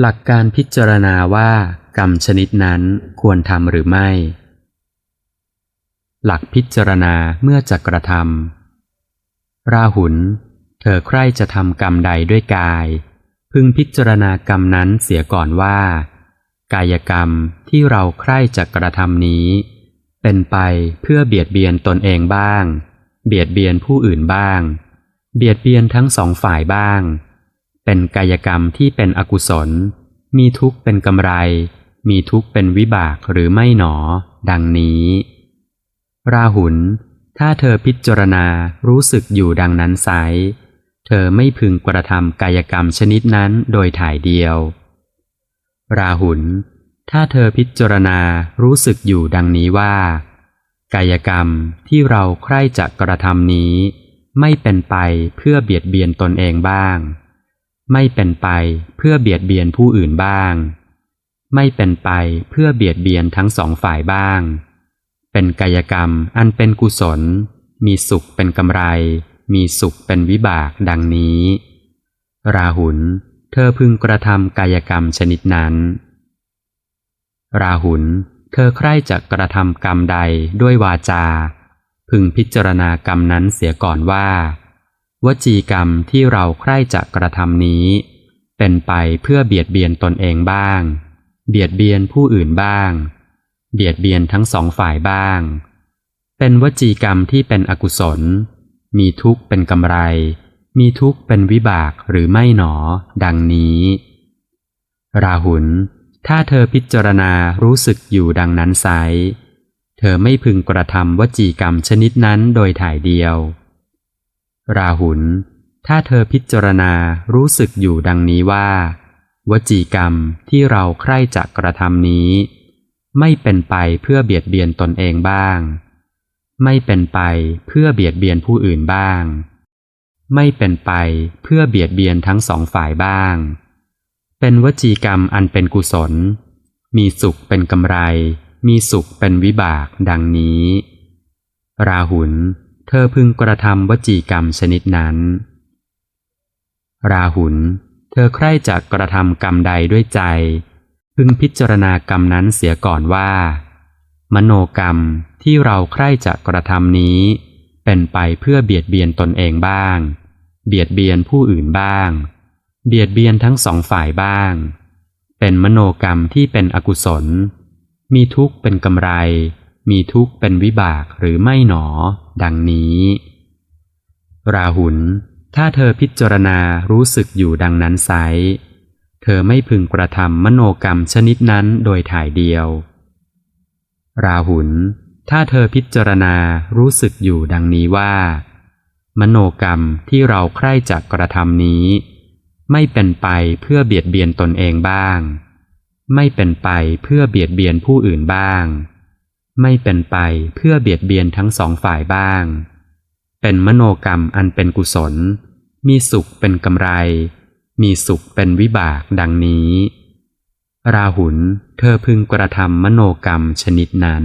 หลักการพิจารณาว่ากรรมชนิดนั้นควรทำหรือไม่ หลักพิจารณาเมื่อจะกระทำราหุล เธอใคร่จะทำกรรมใดด้วยกาย พึงพิจารณากรรมนั้นเสียก่อนว่า กายกรรมที่เราใคร่จะกระทำนี้ เป็นไปเพื่อเบียดเบียนตนเองบ้าง เบียดเบียนผู้อื่นบ้าง เบียดเบียนทั้งสองฝ่ายบ้าง เป็นกายกรรมที่เป็นอกุศล มีทุกข์เป็นกำไร มีทุกข์เป็นวิบากหรือไม่หนอ ดังนี้ ราหุล ถ้าเธอพิจารณารู้สึกอยู่ดังนั้นไซเธอไม่พึงกระทำกายกรรมชนิดนั้นโดยถ่ายเดียว ราหุล ถ้าเธอพิจารณารู้สึกอยู่ดังนี้ว่า กายกรรมที่เราใคร่จะกระทำนี้ ไม่เป็นไปเพื่อเบียดเบียนตนเองบ้าง ไม่เป็นไปเพื่อเบียดเบียนผู้อื่นบ้าง ไม่เป็นไปเพื่อเบียดเบียนทั้งสองฝ่ายบ้าง เป็นกายกรรมอันเป็นกุศล มีสุขเป็นกำไร มีสุขเป็นวิบากดังนี้ ราหุลเธอพึงกระทำกายกรรมชนิดนั้น ราหุลเธอใคร่จะกระทำกรรมใดด้วยวาจา พึงพิจารณากรรมนั้นเสียก่อนว่า วจีกรรมที่เราใคร่จะกระทำนี้ เป็นไปเพื่อเบียดเบียนตนเองบ้าง เบียดเบียนผู้อื่นบ้าง เบียดเบียนทั้งสองฝ่ายบ้าง เป็นวจีกรรมที่เป็นอกุศล มีทุกข์เป็นกำไร มีทุกข์เป็นวิบากหรือไม่หนอ ดังนี้ ราหุลถ้าเธอพิจารณารู้สึกอยู่ดังนั้นไซเธอไม่พึงกระทำวจีกรรมชนิดนั้นโดยถ่ายเดียว ราหุล ถ้าเธอพิจารณารู้สึกอยู่ดังนี้ว่า วจีกรรมที่เราใคร่จะกระทำนี้ ไม่เป็นไปเพื่อเบียดเบียนตนเองบ้าง ไม่เป็นไปเพื่อเบียดเบียนผู้อื่นบ้าง ไม่เป็นไปเพื่อเบียดเบียนทั้งสองฝ่ายบ้าง เป็นวจีกรรมอันเป็นกุศล มีสุขเป็นกำไร มีสุขเป็นวิบากดังนี้ ราหุล ธอพึงกระทำวจีกรรมชนิดนั้น ราหุล เธอใคร่จะกระทำกรรมใดด้วยใจ พึงพิจารณากรรมนั้นเสียก่อนว่า มโนกรรมที่เราใคร่จะกระทำนี้ เป็นไปเพื่อเบียดเบียนตนเองบ้าง เบียดเบียนผู้อื่นบ้าง เบียดเบียนทั้งสองฝ่ายบ้าง เป็นมโนกรรมที่เป็นอกุศล มีทุกข์เป็นกำไร มีทุกข์เป็นวิบากหรือไม่หนอ ดังนี้ ราหุล ถ้าเธอพิจารณารู้สึกอยู่ดังนั้นไซเธอไม่พึงกระทำมโนกรรมชนิดนั้นโดยถ่ายเดียว ราหุล ถ้าเธอพิจารณารู้สึกอยู่ดังนี้ว่า มโนกรรมที่เราใคร่จะกระทำนี้ ไม่เป็นไปเพื่อเบียดเบียนตนเองบ้าง ไม่เป็นไปเพื่อเบียดเบียนผู้อื่นบ้าง ไม่เป็นไปเพื่อเบียดเบียนทั้งสองฝ่ายบ้าง เป็นมโนกรรมอันเป็นกุศล มีสุขเป็นกำไร มีสุขเป็นวิบากดังนี้ ราหุลเธอพึงกระทำมโนกรรมชนิดนั้น